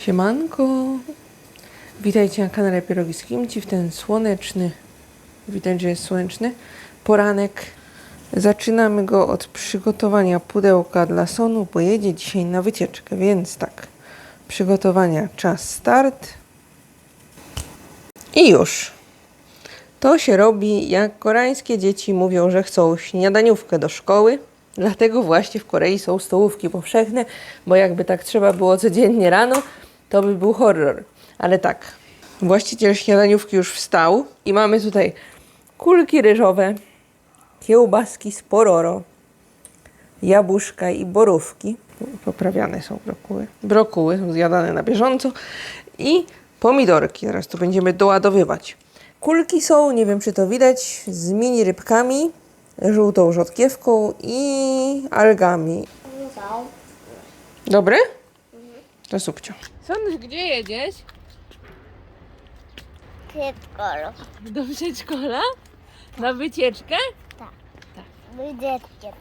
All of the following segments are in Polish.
Siemanko. Witajcie na kanale Pierogi z Kimci w ten słoneczny, widać, że jest słoneczny, poranek. Zaczynamy go od przygotowania pudełka dla sonu, bo jedzie dzisiaj na wycieczkę, więc tak. Przygotowania, czas start. I już. To się robi, jak koreańskie dzieci mówią, że chcą śniadaniówkę do szkoły. Dlatego właśnie w Korei są stołówki powszechne, bo jakby tak trzeba było codziennie rano, to by był horror. Ale tak, właściciel śniadaniówki już wstał i mamy tutaj kulki ryżowe, kiełbaski z pororo, jabłuszka i borówki. Poprawiane są brokuły. Brokuły są zjadane na bieżąco i pomidorki. Teraz tu będziemy doładowywać. Kulki są, nie wiem czy to widać, z mini rybkami, żółtą rzodkiewką i algami. Dobry? To subcio. Sądzisz, gdzie jedziesz? Przedszkolu. Do przedszkola? Na wycieczkę? Wydzieckiem.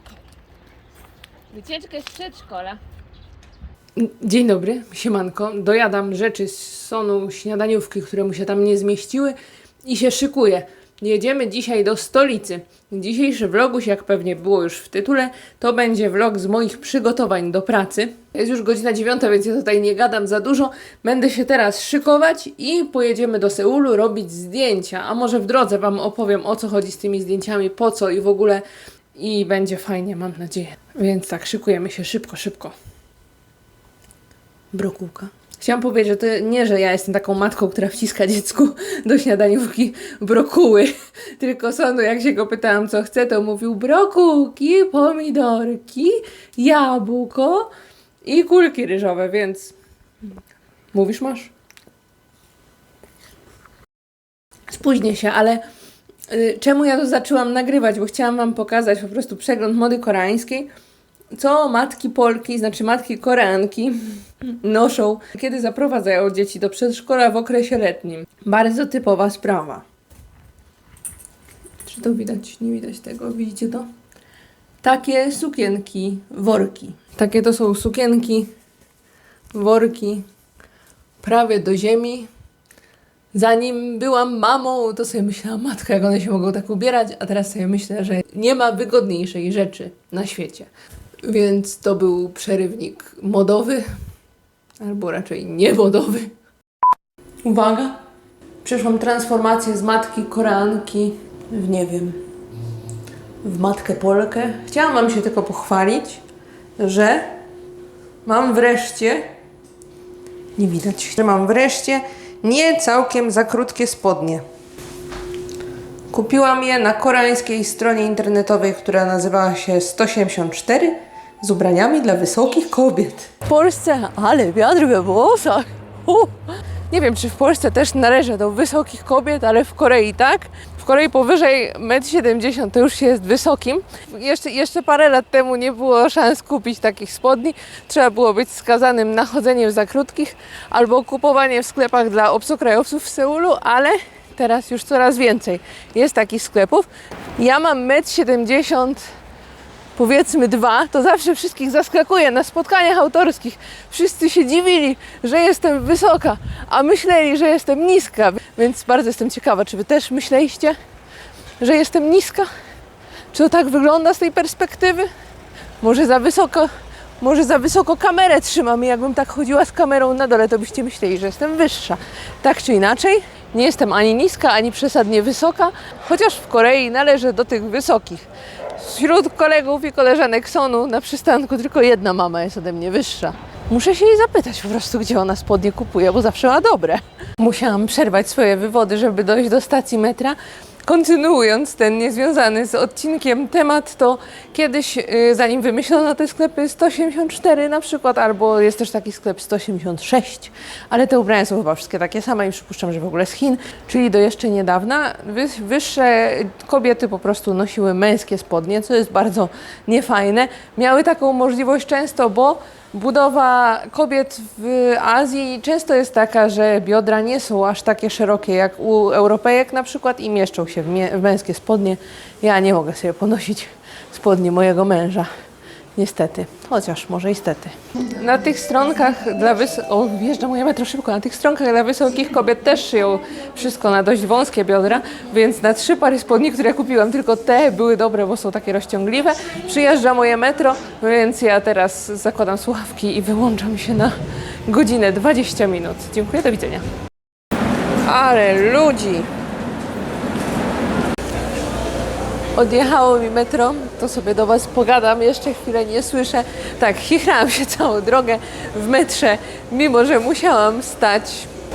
Wycieczkę z przedszkola. Dzień dobry, siemanko. Dojadam rzeczy z sonu śniadaniówki, które mu się tam nie zmieściły i się szykuję. Jedziemy dzisiaj do stolicy. Dzisiejszy vloguś, jak pewnie było już w tytule, to będzie vlog z moich przygotowań do pracy. Jest już godzina dziewiąta, więc ja tutaj nie gadam za dużo. Będę się teraz szykować i pojedziemy do Seulu robić zdjęcia. A może w drodze Wam opowiem o co chodzi z tymi zdjęciami, po co i w ogóle. I będzie fajnie, mam nadzieję. Więc tak, szykujemy się szybko, szybko. Brokułka. Chciałam powiedzieć, że to nie, że ja jestem taką matką, która wciska dziecku do śniadaniówki brokuły, tylko Sonu, jak się go pytałam, co chce, to mówił brokułki, pomidorki, jabłko i kulki ryżowe, więc mówisz masz? Spóźnię się, ale y, czemu ja to zaczęłam nagrywać? Bo chciałam Wam pokazać po prostu przegląd mody koreańskiej, co matki Polki, znaczy matki Koreanki noszą, kiedy zaprowadzają dzieci do przedszkola w okresie letnim. Bardzo typowa sprawa. Czy to widać? Nie widać tego. Widzicie to? Takie sukienki, worki. Takie to są sukienki, worki, prawie do ziemi. Zanim byłam mamą, to sobie myślałam, matka, jak one się mogą tak ubierać, a teraz sobie myślę, że nie ma wygodniejszej rzeczy na świecie. Więc to był przerywnik modowy, albo raczej niemodowy. Uwaga! Przeszłam transformację z matki Koreanki w nie wiem, w matkę Polkę. Chciałam Wam się tylko pochwalić, że mam wreszcie, nie widać, że mam wreszcie nie całkiem za krótkie spodnie. Kupiłam je na koreańskiej stronie internetowej, która nazywała się 174 z ubraniami dla wysokich kobiet. W Polsce, ale wiatr we włosach. U. Nie wiem, czy w Polsce też należy do wysokich kobiet, ale w Korei tak. W Korei powyżej 1,70 m to już się jest wysokim. Jeszcze, jeszcze parę lat temu nie było szans kupić takich spodni. Trzeba było być skazanym na chodzenie za krótkich albo kupowanie w sklepach dla obcokrajowców w Seulu, ale teraz już coraz więcej jest takich sklepów. Ja mam 1,70 m powiedzmy dwa, to zawsze wszystkich zaskakuje na spotkaniach autorskich. Wszyscy się dziwili, że jestem wysoka, a myśleli, że jestem niska. Więc bardzo jestem ciekawa, czy wy też myśleliście, że jestem niska? Czy to tak wygląda z tej perspektywy? Może za wysoko, może za wysoko kamerę trzymam i jakbym tak chodziła z kamerą na dole, to byście myśleli, że jestem wyższa. Tak czy inaczej, nie jestem ani niska, ani przesadnie wysoka, chociaż w Korei należę do tych wysokich. Wśród kolegów i koleżanek Sonu na przystanku tylko jedna mama jest ode mnie wyższa. Muszę się jej zapytać po prostu, gdzie ona spodnie kupuje, bo zawsze ma dobre. Musiałam przerwać swoje wywody, żeby dojść do stacji metra. Kontynuując ten niezwiązany z odcinkiem temat, to kiedyś, yy, zanim wymyślono te sklepy 184 na przykład, albo jest też taki sklep 186, ale te ubrania są chyba wszystkie takie same i przypuszczam, że w ogóle z Chin, czyli do jeszcze niedawna wy- wyższe kobiety po prostu nosiły męskie spodnie, co jest bardzo niefajne. Miały taką możliwość często, bo Budowa kobiet w Azji często jest taka, że biodra nie są aż takie szerokie jak u Europejek na przykład i mieszczą się w, w męskie spodnie. Ja nie mogę sobie ponosić spodni mojego męża. Niestety, chociaż może i stety. Na tych stronkach dla wys... O, wjeżdża metro szybko. Na tych stronkach dla wysokich kobiet też szyją wszystko na dość wąskie biodra, więc na trzy pary spodni, które kupiłam, tylko te były dobre, bo są takie rozciągliwe. Przyjeżdża moje metro, więc ja teraz zakładam słuchawki i wyłączam się na godzinę 20 minut. Dziękuję, do widzenia. Ale ludzi! Odjechało mi metro, to sobie do Was pogadam, jeszcze chwilę nie słyszę. Tak, chichrałam się całą drogę w metrze, mimo że musiałam stać.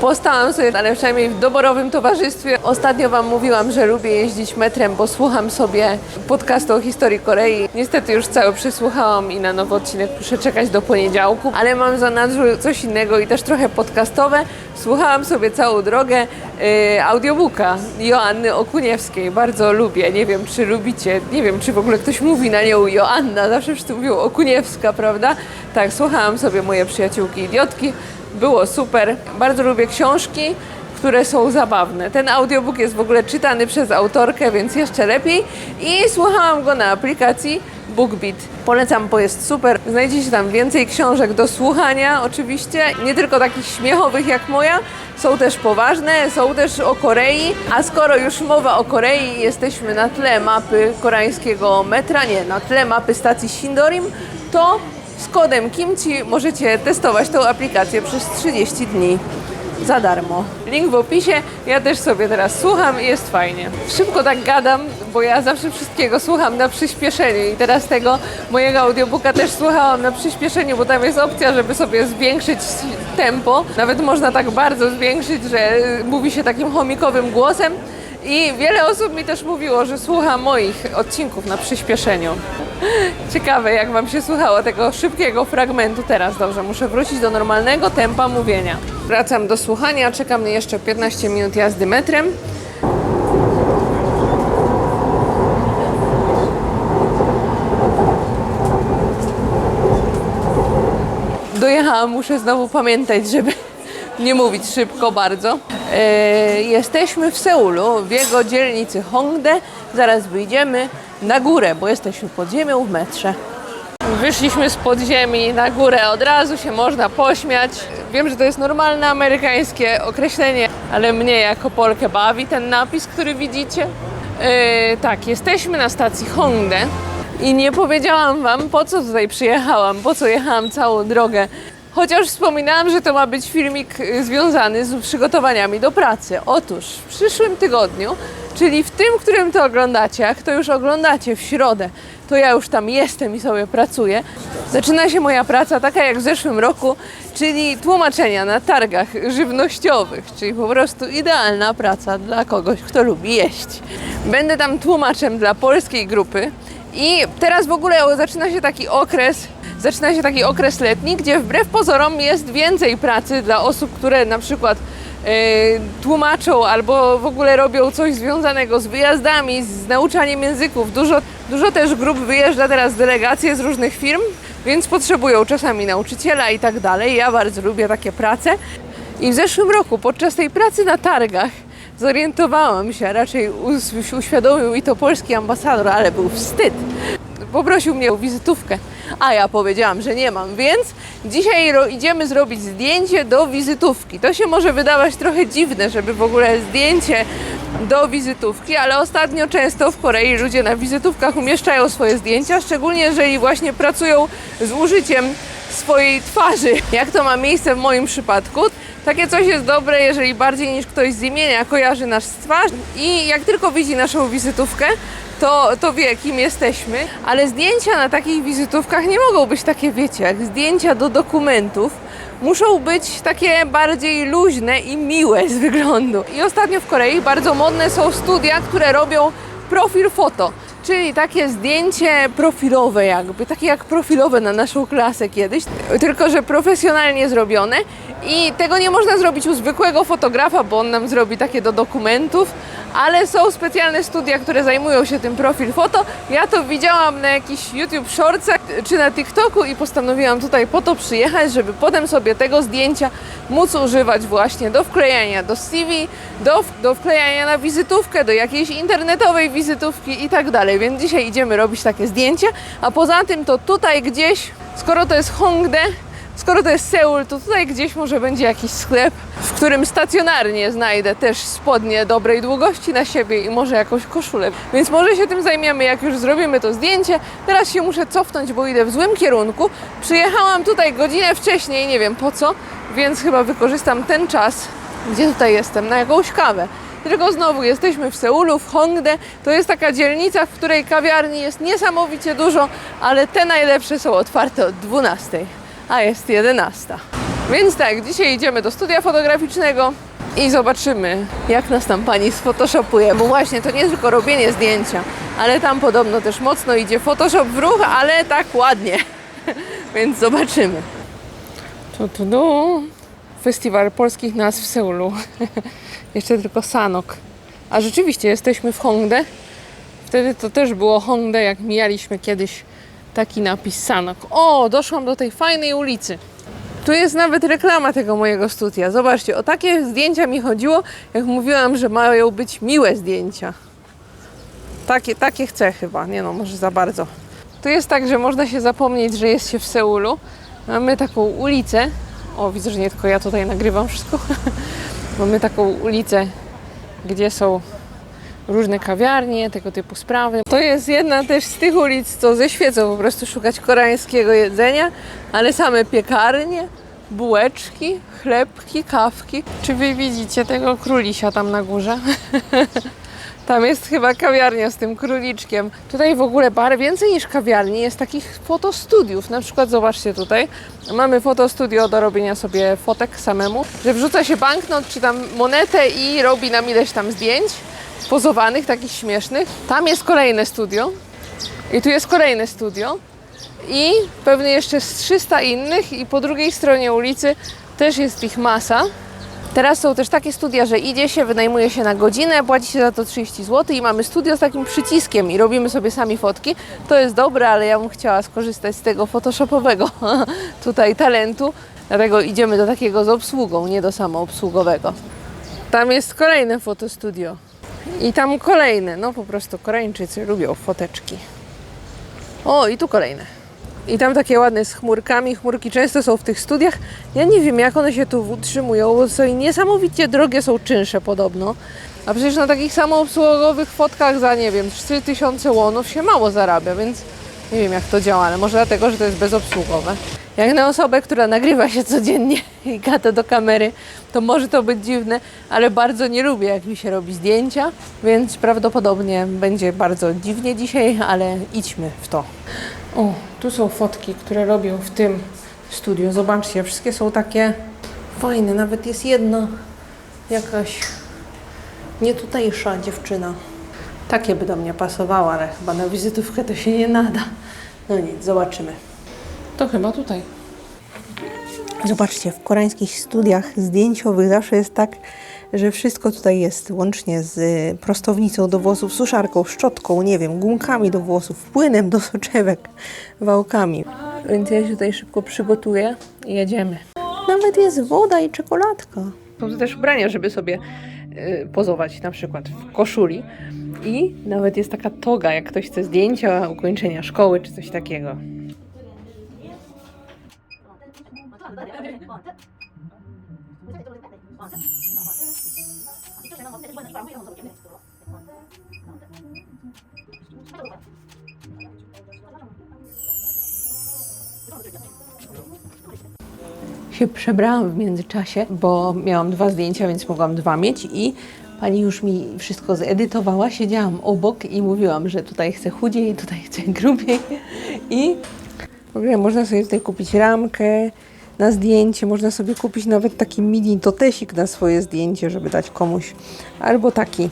Postałam sobie, ale przynajmniej w doborowym towarzystwie. Ostatnio Wam mówiłam, że lubię jeździć metrem, bo słucham sobie podcastu o historii Korei. Niestety już cały przesłuchałam i na nowy odcinek muszę czekać do poniedziałku, ale mam za nadrzu coś innego i też trochę podcastowe. Słuchałam sobie całą drogę y, audiobooka Joanny Okuniewskiej. Bardzo lubię. Nie wiem, czy lubicie. Nie wiem, czy w ogóle ktoś mówi na nią Joanna. Zawsze wszyscy mówią Okuniewska, prawda? Tak, słuchałam sobie moje przyjaciółki idiotki. Było super. Bardzo lubię książki, które są zabawne. Ten audiobook jest w ogóle czytany przez autorkę, więc jeszcze lepiej. I słuchałam go na aplikacji BookBeat. Polecam, bo jest super. Znajdziecie tam więcej książek do słuchania, oczywiście. Nie tylko takich śmiechowych jak moja, są też poważne, są też o Korei. A skoro już mowa o Korei, jesteśmy na tle mapy koreańskiego metra, nie, na tle mapy stacji Sindorim, to z kodem Kimchi możecie testować tą aplikację przez 30 dni za darmo. Link w opisie. Ja też sobie teraz słucham i jest fajnie. Szybko tak gadam, bo ja zawsze wszystkiego słucham na przyspieszeniu i teraz tego mojego audiobooka też słuchałam na przyspieszeniu, bo tam jest opcja, żeby sobie zwiększyć tempo. Nawet można tak bardzo zwiększyć, że mówi się takim chomikowym głosem. I wiele osób mi też mówiło, że słucha moich odcinków na przyspieszeniu. Ciekawe, jak Wam się słuchało tego szybkiego fragmentu teraz. Dobrze, muszę wrócić do normalnego tempa mówienia. Wracam do słuchania, czeka mnie jeszcze 15 minut jazdy metrem. Dojechałam, muszę znowu pamiętać, żeby nie mówić szybko bardzo. E, jesteśmy w Seulu, w jego dzielnicy Hongdae. Zaraz wyjdziemy na górę, bo jesteśmy pod ziemią w metrze. Wyszliśmy z podziemi na górę, od razu się można pośmiać. Wiem, że to jest normalne amerykańskie określenie, ale mnie jako Polkę bawi ten napis, który widzicie. E, tak, jesteśmy na stacji Hongdae i nie powiedziałam Wam, po co tutaj przyjechałam, po co jechałam całą drogę. Chociaż wspominałam, że to ma być filmik y, związany z przygotowaniami do pracy. Otóż w przyszłym tygodniu, czyli w tym, którym to oglądacie, jak to już oglądacie w środę, to ja już tam jestem i sobie pracuję. Zaczyna się moja praca taka jak w zeszłym roku, czyli tłumaczenia na targach żywnościowych, czyli po prostu idealna praca dla kogoś, kto lubi jeść. Będę tam tłumaczem dla polskiej grupy i teraz w ogóle zaczyna się taki okres, zaczyna się taki okres letni, gdzie wbrew pozorom jest więcej pracy dla osób, które na przykład e, tłumaczą albo w ogóle robią coś związanego z wyjazdami, z nauczaniem języków. Dużo, dużo też grup wyjeżdża teraz delegacje z różnych firm, więc potrzebują czasami nauczyciela i tak dalej. Ja bardzo lubię takie prace. I w zeszłym roku podczas tej pracy na targach zorientowałam się, raczej uświadomił mi to polski ambasador, ale był wstyd. Poprosił mnie o wizytówkę, a ja powiedziałam, że nie mam, więc dzisiaj idziemy zrobić zdjęcie do wizytówki. To się może wydawać trochę dziwne, żeby w ogóle zdjęcie do wizytówki, ale ostatnio często w Korei ludzie na wizytówkach umieszczają swoje zdjęcia, szczególnie jeżeli właśnie pracują z użyciem swojej twarzy. Jak to ma miejsce w moim przypadku? Takie coś jest dobre, jeżeli bardziej niż ktoś z imienia kojarzy nas z twarz i jak tylko widzi naszą wizytówkę, to, to wie, kim jesteśmy. Ale zdjęcia na takich wizytówkach nie mogą być takie, wiecie, jak zdjęcia do dokumentów. Muszą być takie bardziej luźne i miłe z wyglądu. I ostatnio w Korei bardzo modne są studia, które robią profil foto. Czyli takie zdjęcie profilowe jakby, takie jak profilowe na naszą klasę kiedyś, tylko że profesjonalnie zrobione i tego nie można zrobić u zwykłego fotografa, bo on nam zrobi takie do dokumentów, ale są specjalne studia, które zajmują się tym profil foto. Ja to widziałam na jakichś YouTube Shortsach czy na TikToku i postanowiłam tutaj po to przyjechać, żeby potem sobie tego zdjęcia móc używać właśnie do wklejania do CV, do, do wklejania na wizytówkę, do jakiejś internetowej wizytówki i tak dalej. więc dzisiaj idziemy robić takie zdjęcie, a poza tym to tutaj gdzieś, skoro to jest Hongdae, skoro to jest Seul, to tutaj gdzieś może będzie jakiś sklep, w którym stacjonarnie znajdę też spodnie dobrej długości na siebie i może jakąś koszulę. Więc może się tym zajmiemy, jak już zrobimy to zdjęcie. Teraz się muszę cofnąć, bo idę w złym kierunku. Przyjechałam tutaj godzinę wcześniej, nie wiem po co, więc chyba wykorzystam ten czas, gdzie tutaj jestem, na jakąś kawę. Tylko znowu jesteśmy w Seulu, w Hongdae. To jest taka dzielnica, w której kawiarni jest niesamowicie dużo, ale te najlepsze są otwarte od 12, a jest 11. Więc tak, dzisiaj idziemy do studia fotograficznego i zobaczymy, jak nas tam pani sfotoshopuje. Bo właśnie to nie tylko robienie zdjęcia, ale tam podobno też mocno idzie Photoshop w ruch, ale tak ładnie. Więc zobaczymy. Tu, tu, tu. Festiwal polskich nazw w Seulu. Jeszcze tylko Sanok. A rzeczywiście jesteśmy w Hongdae. Wtedy to też było Hongdae, jak mijaliśmy kiedyś taki napis Sanok. O, doszłam do tej fajnej ulicy. Tu jest nawet reklama tego mojego studia. Zobaczcie, o takie zdjęcia mi chodziło, jak mówiłam, że mają być miłe zdjęcia. Takie, takie chcę chyba. Nie no, może za bardzo. Tu jest tak, że można się zapomnieć, że jest się w Seulu. Mamy taką ulicę. O, widzę, że nie tylko ja tutaj nagrywam wszystko. Mamy taką ulicę, gdzie są różne kawiarnie, tego typu sprawy. To jest jedna też z tych ulic, co ze świecą po prostu szukać koreańskiego jedzenia, ale same piekarnie, bułeczki, chlebki, kawki. Czy wy widzicie tego królisia tam na górze? Tam jest chyba kawiarnia z tym króliczkiem. Tutaj w ogóle bar więcej niż kawiarni jest takich fotostudiów. Na przykład zobaczcie tutaj, mamy fotostudio do robienia sobie fotek samemu, że wrzuca się banknot czy tam monetę i robi nam ileś tam zdjęć pozowanych, takich śmiesznych. Tam jest kolejne studio i tu jest kolejne studio i pewnie jeszcze z 300 innych i po drugiej stronie ulicy też jest ich masa. Teraz są też takie studia, że idzie się, wynajmuje się na godzinę, płaci się za to 30 zł i mamy studio z takim przyciskiem i robimy sobie sami fotki. To jest dobre, ale ja bym chciała skorzystać z tego photoshopowego tutaj talentu, dlatego idziemy do takiego z obsługą, nie do samoobsługowego. Tam jest kolejne fotostudio i tam kolejne, no po prostu Koreańczycy lubią foteczki. O, i tu kolejne. I tam takie ładne z chmurkami. Chmurki często są w tych studiach. Ja nie wiem, jak one się tu utrzymują, bo są niesamowicie drogie, są czynsze podobno. A przecież na takich samoobsługowych fotkach za, nie wiem, 3000 łonów się mało zarabia, więc nie wiem, jak to działa, ale może dlatego, że to jest bezobsługowe. Jak na osobę, która nagrywa się codziennie i gada do kamery, to może to być dziwne, ale bardzo nie lubię, jak mi się robi zdjęcia, więc prawdopodobnie będzie bardzo dziwnie dzisiaj, ale idźmy w to. O, tu są fotki, które robią w tym studiu. Zobaczcie, wszystkie są takie fajne. Nawet jest jedna jakaś nie tutejsza dziewczyna. Takie by do mnie pasowało, ale chyba na wizytówkę to się nie nada. No nic, zobaczymy. To chyba tutaj. Zobaczcie, w koreańskich studiach zdjęciowych zawsze jest tak, że wszystko tutaj jest, łącznie z y, prostownicą do włosów, suszarką, szczotką, nie wiem, gumkami do włosów, płynem do soczewek, wałkami. Więc ja się tutaj szybko przygotuję i jedziemy. Nawet jest woda i czekoladka. Są tu też ubrania, żeby sobie y, pozować, na przykład w koszuli. I nawet jest taka toga, jak ktoś chce zdjęcia ukończenia szkoły czy coś takiego. Się przebrałam w międzyczasie, bo miałam dwa zdjęcia, więc mogłam dwa mieć i pani już mi wszystko zedytowała. Siedziałam obok i mówiłam, że tutaj chcę chudziej, tutaj chcę grubiej i w ogóle można sobie tutaj kupić ramkę na zdjęcie, można sobie kupić nawet taki mini totesik na swoje zdjęcie, żeby dać komuś, albo taki,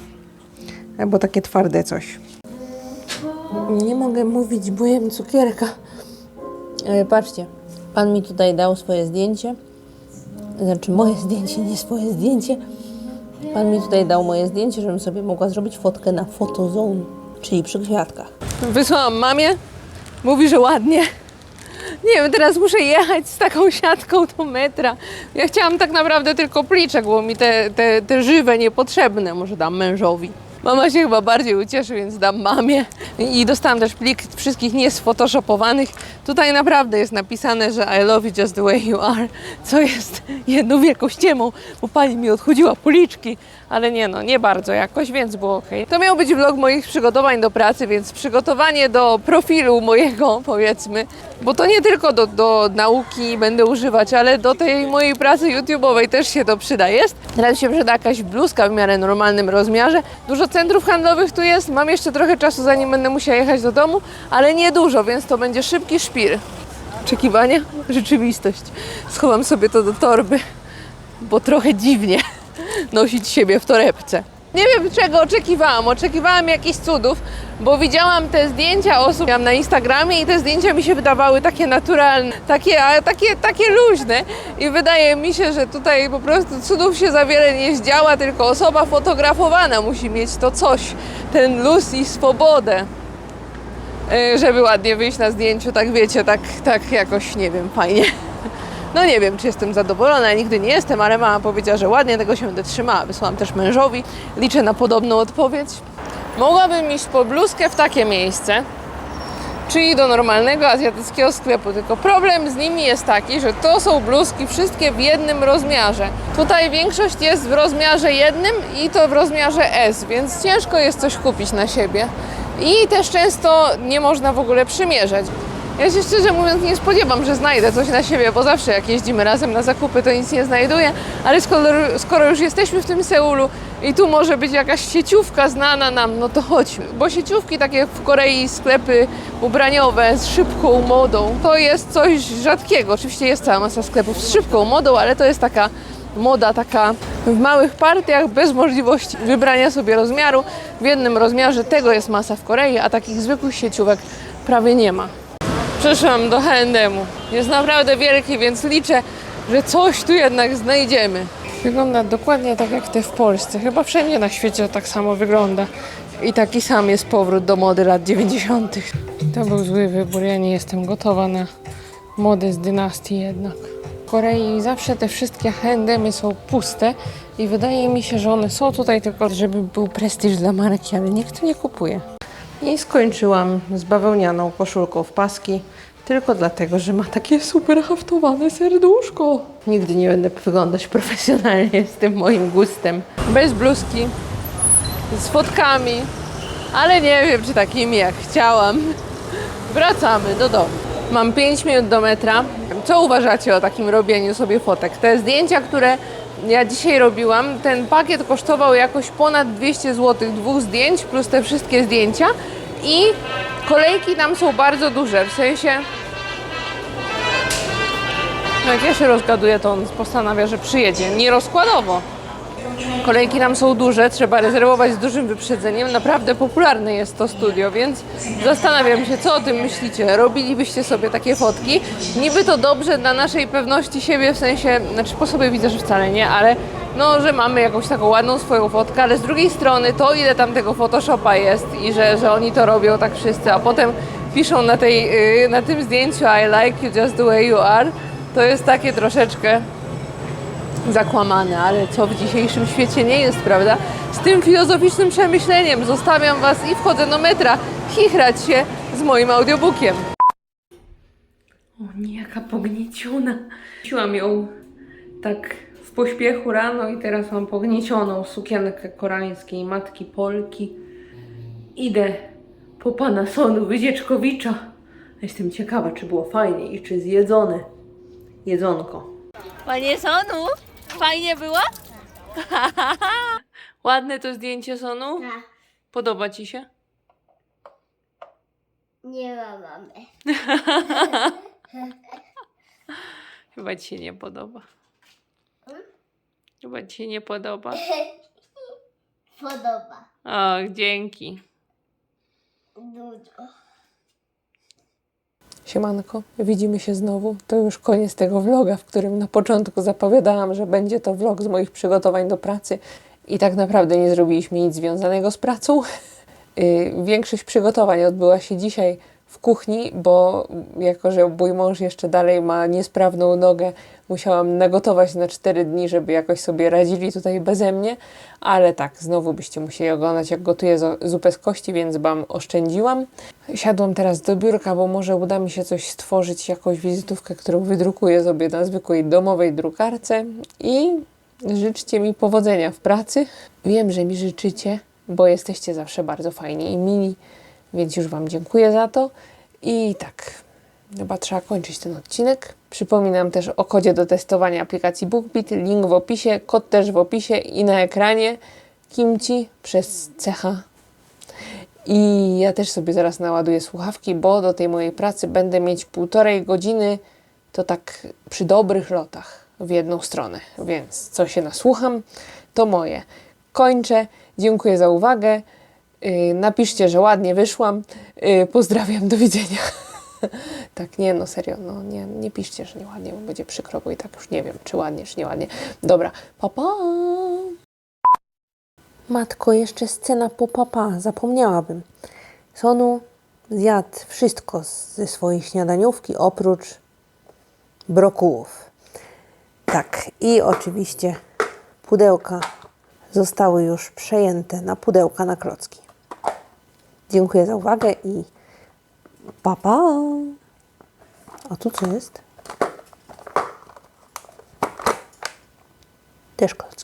albo takie twarde coś. Nie mogę mówić, bo jem cukierka. Ale patrzcie, pan mi tutaj dał swoje zdjęcie. Znaczy moje zdjęcie, nie swoje zdjęcie. Pan mi tutaj dał moje zdjęcie, żebym sobie mogła zrobić fotkę na photozone, czyli przy kwiatkach. Wysłałam mamie. Mówi, że ładnie. Nie wiem, teraz muszę jechać z taką siatką do metra. Ja chciałam tak naprawdę tylko pliczek, bo mi te, te, te żywe niepotrzebne może dam mężowi. Mama się chyba bardziej ucieszy, więc dam mamie. I dostałam też plik wszystkich niesfotoshopowanych. Tutaj naprawdę jest napisane, że I love you just the way you are, co jest jedną wielką ściemą, bo pani mi odchudziła policzki, ale nie no, nie bardzo jakoś, więc było ok. To miał być vlog moich przygotowań do pracy, więc przygotowanie do profilu mojego, powiedzmy, bo to nie tylko do, do nauki będę używać, ale do tej mojej pracy YouTube'owej też się to przyda. Jest, teraz się przyda jakaś bluzka w miarę normalnym rozmiarze. Dużo centrów handlowych tu jest, mam jeszcze trochę czasu zanim będę musiała jechać do domu, ale nie dużo, więc to będzie szybki szpir. Oczekiwania? Rzeczywistość. Schowam sobie to do torby, bo trochę dziwnie nosić siebie w torebce. Nie wiem czego oczekiwałam. Oczekiwałam jakichś cudów, bo widziałam te zdjęcia osób na Instagramie i te zdjęcia mi się wydawały takie naturalne, takie, a takie, takie luźne. I wydaje mi się, że tutaj po prostu cudów się za wiele nie zdziała, tylko osoba fotografowana musi mieć to coś, ten luz i swobodę. Y, żeby ładnie wyjść na zdjęciu, tak wiecie, tak, tak jakoś, nie wiem, fajnie. No nie wiem, czy jestem zadowolona, nigdy nie jestem, ale mama powiedziała, że ładnie tego się będę trzymała. Wysłałam też mężowi, liczę na podobną odpowiedź. Mogłabym iść po bluzkę w takie miejsce, czyli do normalnego azjatyckiego sklepu, tylko problem z nimi jest taki, że to są bluzki wszystkie w jednym rozmiarze. Tutaj większość jest w rozmiarze jednym i to w rozmiarze S, więc ciężko jest coś kupić na siebie. I też często nie można w ogóle przymierzać. Ja się szczerze mówiąc nie spodziewam, że znajdę coś na siebie, bo zawsze jak jeździmy razem na zakupy, to nic nie znajduję, ale skoro, skoro już jesteśmy w tym Seulu i tu może być jakaś sieciówka znana nam, no to chodźmy. Bo sieciówki takie w Korei, sklepy ubraniowe z szybką modą, to jest coś rzadkiego. Oczywiście jest cała masa sklepów z szybką modą, ale to jest taka moda taka w małych partiach, bez możliwości wybrania sobie rozmiaru. W jednym rozmiarze tego jest masa w Korei, a takich zwykłych sieciówek prawie nie ma. Przyszłam do H&M-u. Jest naprawdę wielki, więc liczę, że coś tu jednak znajdziemy. Wygląda dokładnie tak jak te w Polsce. Chyba wszędzie na świecie tak samo wygląda. I taki sam jest powrót do mody lat 90. To był zły wybór. Ja nie jestem gotowa na mody z dynastii jednak. W Korei zawsze te wszystkie H&M są puste i wydaje mi się, że one są tutaj tylko, żeby był prestiż dla marki, ale nikt nie kupuje. I skończyłam z bawełnianą koszulką w paski, tylko dlatego, że ma takie super haftowane serduszko. Nigdy nie będę wyglądać profesjonalnie z tym moim gustem. Bez bluzki, z fotkami, ale nie wiem, czy takimi jak chciałam. Wracamy do domu. Mam 5 minut do metra. Co uważacie o takim robieniu sobie fotek? Te zdjęcia, które ja dzisiaj robiłam, ten pakiet kosztował jakoś ponad 200 zł, dwóch zdjęć plus te wszystkie zdjęcia i kolejki tam są bardzo duże, w sensie no jak ja się rozgaduję, to on postanawia, że przyjedzie. Nie rozkładowo. Kolejki tam są duże, trzeba rezerwować z dużym wyprzedzeniem. Naprawdę popularne jest to studio, więc zastanawiam się, co o tym myślicie. Robilibyście sobie takie fotki? Niby to dobrze dla naszej pewności siebie, w sensie, znaczy po sobie widzę, że wcale nie, ale no, że mamy jakąś taką ładną swoją fotkę, ale z drugiej strony to, ile tam tego Photoshopa jest i że, że oni to robią tak wszyscy, a potem piszą na, tej, yy, na tym zdjęciu I like you just the way you are, to jest takie troszeczkę zakłamane, ale co w dzisiejszym świecie nie jest, prawda? Z tym filozoficznym przemyśleniem zostawiam Was i wchodzę do metra chichrać się z moim audiobookiem. O nie, jaka pognieciona. Siłam ją tak w pośpiechu rano i teraz mam pogniecioną sukienkę koreańskiej matki Polki. Idę po pana Sonu Wydzieczkowicza. Jestem ciekawa, czy było fajnie i czy zjedzone jedzonko. Panie Sonu, fajnie było? Ładne to zdjęcie Sonu? Tak, Podoba Ci się? nie ma mamy. Chyba Ci się nie podoba. Chyba Ci się nie podoba. Podoba. Och, dzięki. Dużo. Siemanko, widzimy się znowu. To już koniec tego vloga, w którym na początku zapowiadałam, że będzie to vlog z moich przygotowań do pracy i tak naprawdę nie zrobiliśmy nic związanego z pracą. Yy, Większość przygotowań odbyła się dzisiaj w kuchni, bo jako, że mój mąż jeszcze dalej ma niesprawną nogę, musiałam nagotować na 4 dni, żeby jakoś sobie radzili tutaj beze mnie, ale tak, znowu byście musieli oglądać, jak gotuję zupę z kości, więc Wam oszczędziłam. Siadłam teraz do biurka, bo może uda mi się coś stworzyć, jakąś wizytówkę, którą wydrukuję sobie na zwykłej domowej drukarce i życzcie mi powodzenia w pracy. Wiem, że mi życzycie, bo jesteście zawsze bardzo fajni i mili, więc już Wam dziękuję za to. I tak, chyba trzeba kończyć ten odcinek. Przypominam też o kodzie do testowania aplikacji BookBeat. Link w opisie, kod też w opisie i na ekranie. Kimci przez cecha. I ja też sobie zaraz naładuję słuchawki, bo do tej mojej pracy będę mieć półtorej godziny, to tak przy dobrych lotach w jedną stronę. Więc co się nasłucham, to moje. Kończę. Dziękuję za uwagę. Yy, napiszcie, że ładnie wyszłam. Yy, pozdrawiam, do widzenia. tak, nie, no serio, no nie, nie piszcie, że nieładnie, bo będzie przykro, bo i tak już nie wiem, czy ładnie, czy nieładnie. Dobra, pa pa! Matko, jeszcze scena po papa, zapomniałabym. Sonu zjadł wszystko ze swojej śniadaniówki, oprócz brokułów. Tak, i oczywiście pudełka zostały już przejęte na pudełka na klocki. Dziękuję za uwagę i pa pa! A tu co jest? Też klocki.